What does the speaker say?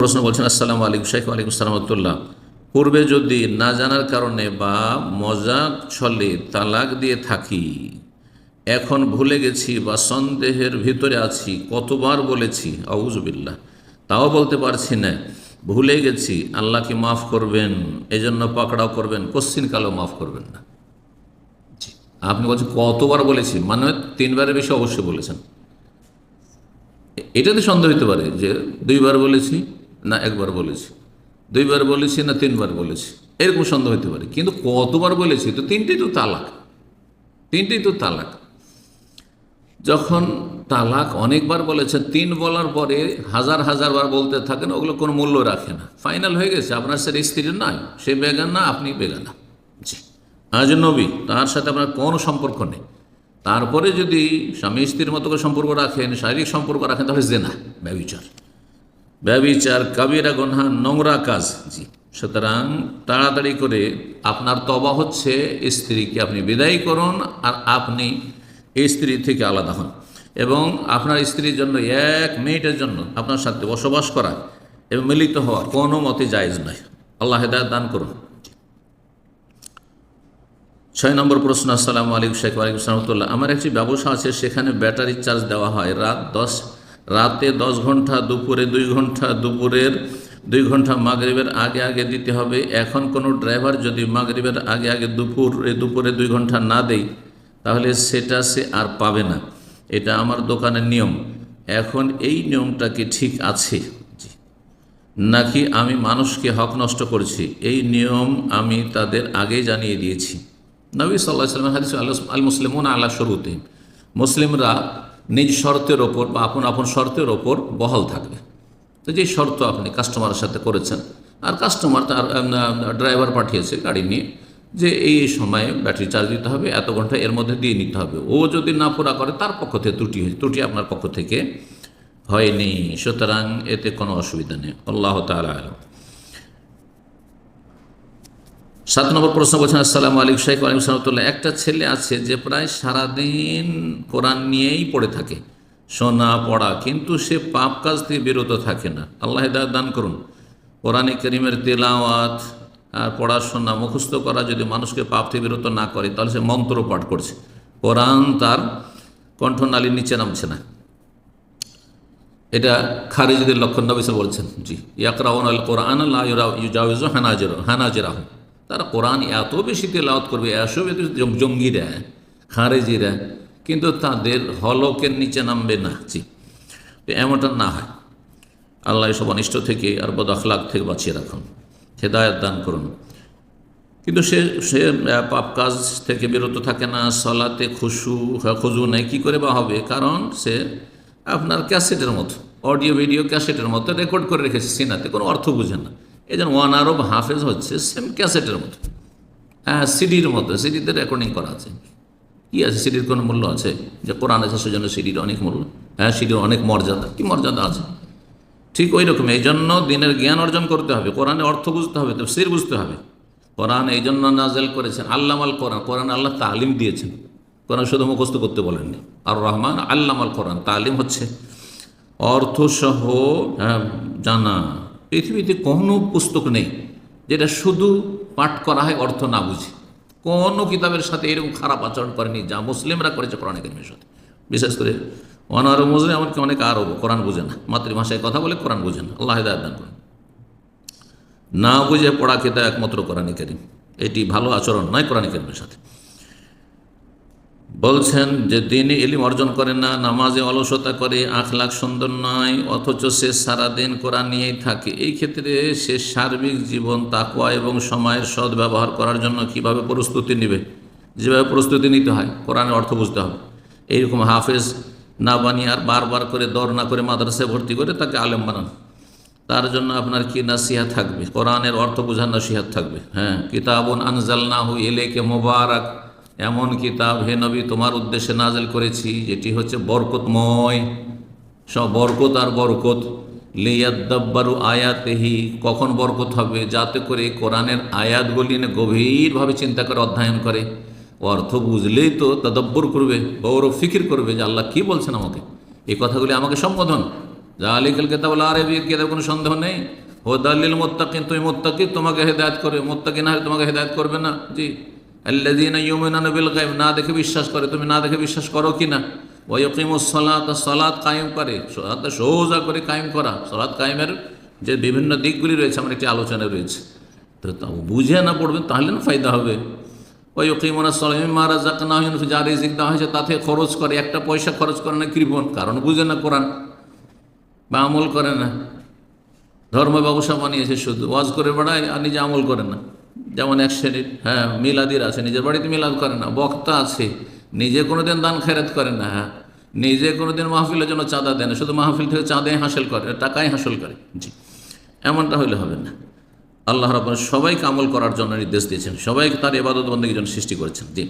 প্রশ্ন বলছেন আসসালামু আলাইকুম শেখ আলাইকুম সালামতুল্লাহ পূর্বে যদি না জানার কারণে বা মজা ছলে তালাক দিয়ে থাকি এখন ভুলে গেছি বা সন্দেহের ভিতরে আছি কতবার বলেছি আউজবিল্লাহ তাও বলতে পারছি না। ভুলে গেছি আল্লাহকে মাফ করবেন? এজন্য পাকড়াও করবেন কোশ্চিন কালেও মাফ করবেন না। আপনি বলছেন কতবার বলেছি? মানে তিনবারের বেশি অবশ্যই বলেছেন। এটাতে সন্দেহ হতে পারে যে দুইবার বলেছি না একবার বলেছি। দুইবার বলেছি না তিনবার বলেছি। এরকম সন্দেহ হতে পারে। কিন্তু কতবার বলেছি, তো তিনটেই তো তালাক। তিনটেই তো তালাক। যখন তালাক অনেকবার বলেছেন, তিন বলার পরে হাজার হাজার বার বলতে থাকেন, ওগুলো কোনো মূল্য রাখে না। ফাইনাল হয়ে গেছে, আপনার সাথে স্ত্রীর নয় সে বেগান না, আপনি বেগানা জি। আজ নবী, তার সাথে আপনার কোনো সম্পর্ক নেই। তারপরে যদি স্বামী স্ত্রীর মতো করে সম্পর্ক রাখেন, শারীরিক সম্পর্ক রাখেন, তাহলে জেনা ব্যবিচার ব্যবিচার কাবিরা গনহা, নোংরা কাজ। জি। সুতরাং তাড়াতাড়ি করে আপনার তবা হচ্ছে, স্ত্রীকে আপনি বিদায় করুন আর আপনি স্ত্রী থেকে আলাদা হন। এবং আপনার স্ত্রীর জন্য এক মিনিটের জন্য আপনার সাথে বসবাস করা এবং মিলিত হওয়া কোনো মতে জায়জ নয়। আল্লাহ হেদায়ত দান করুন। ছয় নম্বর প্রশ্ন, আসসালামু আলাইকুম শেখ ওয়ালাইকুম সালামতুল্লাহ আমার একটি ব্যবসা আছে, সেখানে ব্যাটারি চার্জ দেওয়া হয় রাত দশ রাতে দশ ঘণ্টা, দুপুরে দুই ঘণ্টা, দুপুরের দুই ঘণ্টা মাগরিবের আগে আগে দিতে হবে। এখন কোনো ড্রাইভার যদি মাগরিবের আগে আগে দুপুরে দুপুরে দুই ঘণ্টা না দেয়, তাহলে সেটা সে আর পাবে না। এটা আমার দোকানের নিয়ম। এখন এই নিয়মটা কি ঠিক আছে? নাকি আমি মানুষকে হক নষ্ট করছি? এই নিয়ম আমি তাদের আগেই জানিয়ে দিয়েছি। নবী সাল্লাহ সাল্লাম হাদিস আল মুসলিমুন আল্লাহ শুরুতে মুসলিমরা নিজ শর্তের ওপর বা আপন আপন শর্তের ওপর বহাল থাকবে। তো যে শর্ত আপনি কাস্টমারের সাথে করেছেন, আর কাস্টমার তার ড্রাইভার পাঠিয়েছে গাড়ি নিয়ে, যে এই সময়ে ব্যাটারি চার্জ দিতে হবে, এত ঘণ্টা এর মধ্যে দিয়ে নিতে হবে। ও যদি না পুরা করে, তার পক্ষ থেকে ত্রুটি হয়েছে ত্রুটি আপনার পক্ষ থেকে হয়নি। সুতরাং এতে কোনো অসুবিধা নেই। আল্লাহ তালা আলম। সাত নম্বর প্রশ্ন বলছেন, আসসালাম আলাইকুম শাইখ আলিম সালামতুল্লাহ একটা ছেলে আছে যে প্রায় সারাদিন কোরআন নিয়েই পড়ে থাকে শোনা পড়া, কিন্তু সে পাপ কাজ থেকে বিরত থাকে না। আল্লাহ দান করুন। কোরআনে করিমের তেলাওয়াত আর পড়াশোনা মুখস্থ করা যদি মানুষকে পাপ থেকে বিরত না করে, তাহলে সে মন্ত্র পাঠ করছে। কোরআন তার কণ্ঠনালীর নিচে নামছে না। এটা খারিজদের লক্ষণ নবিসে বলছেন, জি। ইয়াকরাউন আল কোরআন আল্লাহ ইউজাউজ হানাজের হানাজেরাহ। তারা কোরআন এত বেশি তেলাওয়াত করবে এসব জঙ্গিরা, খারেজিরা, কিন্তু তাদের হলকের নিচে নামবে না। জি এমনটা না হয়। আল্লাহ সব অনিষ্ট থেকে, আর বদ আখলাক থেকে বাঁচিয়ে রাখুন, হেদায়ত দান করুন। কিন্তু সে সে পাপ কাজ থেকে বিরত থাকে না, সলাতে খুশু খুজু নেই, কী করে বা হবে? কারণ সে আপনার ক্যাসেটের মতো, অডিও, ভিডিও ক্যাসেটের মতো রেকর্ড করে রেখেছে, সিনাতে, কোনো অর্থ বুঝে না। এই জন্য ওয়ান আরব হাফেজ হচ্ছে সেম ক্যাসেটের মতো। হ্যাঁ সিডির মতো সিডিতে রেকর্ডিং করা আছে। কি আছে? সিডির কোনো মূল্য আছে? যে কোরআন আছে সেজন্য সিডির অনেক মূল্য। হ্যাঁ সিডির অনেক মর্যাদা। কি মর্যাদা আছে? ঠিক ওই রকম এই জন্য দিনের জ্ঞান অর্জন করতে হবে। কোরআনের অর্থ বুঝতে হবে তো সির বুঝতে হবে। কোরআন এই জন্য নাজেল করেছেন। আল্লামাল কোরআন কোরআন আল্লাহ তালিম দিয়েছেন। কোরআন শুধু মুখস্থ করতে বলেননি। আর রহমান আল্লামাল কোরআন তালিম হচ্ছে অর্থসহ হ্যাঁ, জানা। পৃথিবীতে কোনো পুস্তক নেই যেটা শুধু পাঠ করা হয় অর্থ না বুঝে। কোনো কিতাবের সাথে এরকম খারাপ আচরণ করেনি যা মুসলিমরা করেছে কোরআন কারিমের সাথে। বিশেষ করে অনারব মুসলিম, এমনকি অনেক আরব কোরআন বোঝে না। মাতৃভাষায় কথা বলে কোরআন বোঝে না। আল্লাহ হেদায়ত করুন। না বুঝে পড়া খেতে একমাত্র কোরআন করিম এটি ভালো আচরণ নয় কোরআন করিমের সাথে। বলছেন যে তিনি এলিম অর্জন করে না, নামাজে অলসতা করে, আখলাখ সুন্দর নয়, অথচ সে সারাদিন কোরআন নিয়েই থাকে। এই ক্ষেত্রে সে সার্বিক জীবন তাকুয়া এবং সময়ের সদ্ব্যবহার করার জন্য কীভাবে প্রস্তুতি নেবে? যেভাবে প্রস্তুতি নিতে হয়, কোরআনের অর্থ বুঝতে হবে। এইরকম হাফেজ না বানিয়ে আর বারবার করে দর না করে মাদ্রাসায় ভর্তি করে তাকে আলেম বানান। তার জন্য আপনার কি নাসিহা থাকবে? কোরআনের অর্থ বোঝার নাসিহাত থাকবে। হ্যাঁ কিতাবন আনজাল না হু এলেকে মোবারক। এমন কিতাব হে নবী, তোমার উদ্দেশ্যে নাজেল করেছি, যেটি হচ্ছে বরকতময়। সব বরকত আর বরকত। লিয়াদ্দাব্বারু আয়াতেহি, কখন বরকত হবে? যাতে করে কোরআনের আয়াতগুলি গভীরভাবে চিন্তা করে অধ্যয়ন করে। অর্থ বুঝলেই তো তদব্বর করবে গৌরব ফিকির করবে যে আল্লাহ কী বলছেন আমাকে। এই কথাগুলি আমাকে সম্বোধন। যা আলিকাল কেতাব আরবির কেতাব কোনো সন্দেহ নেই? ও দালিল মোত্তাকিন, তুমি মোত্তাকি, তোমাকে হেদায়ত করবে। মোত্তাকি না তোমাকে হেদায়ত করবে না। জি। আল্লাদিন ইউমিনানা বিল গায়ব না দেখে বিশ্বাস করে। তুমি না দেখে বিশ্বাস করো কি না? ওয়কিমুস সালাত সালাত কায়েম করে। সালাত সোজা করে কায়েম করা। সালাত কায়েমের যে বিভিন্ন দিকগুলি রয়েছে, আমার একটি আলোচনা রয়েছে। তো তাও বুঝে না পড়বেন, তাহলে না ফায়দা হবে। ওই ওকিমনা সালাম মারা যাক না হয় যা রিজিক দেওয়া হয়েছে তাতে খরচ করে, একটা পয়সা খরচ করে না কৃপণ। কারণ বুঝে না কোরআন। বা আমল করে না। ধর্ম ব্যবসা বানিয়েছে শুধু। ওয়াজ করে বেড়ায় আর নিজে আমল করে না। যেমন এক শ্রেণির হ্যাঁ মিলাদির আছে, নিজের বাড়িতে মিলাদ করে না, বক্তা আছে, নিজে কোনো দিন দান খেরাত করে না হ্যাঁ নিজে কোনো দিন মাহফিলের জন্য চাঁদা দেয় না, শুধু মাহফিল থেকে চাঁদে হাসিল করে টাকাই হাসিল করে, জি, এমনটা হইলে হবে না। আল্লাহ রাবুল সবাইকে আমল করার জন্য নির্দেশ দিয়েছেন, সবাইকে তার এবাদত বন্দীর জন্য সৃষ্টি করেছেন, জি।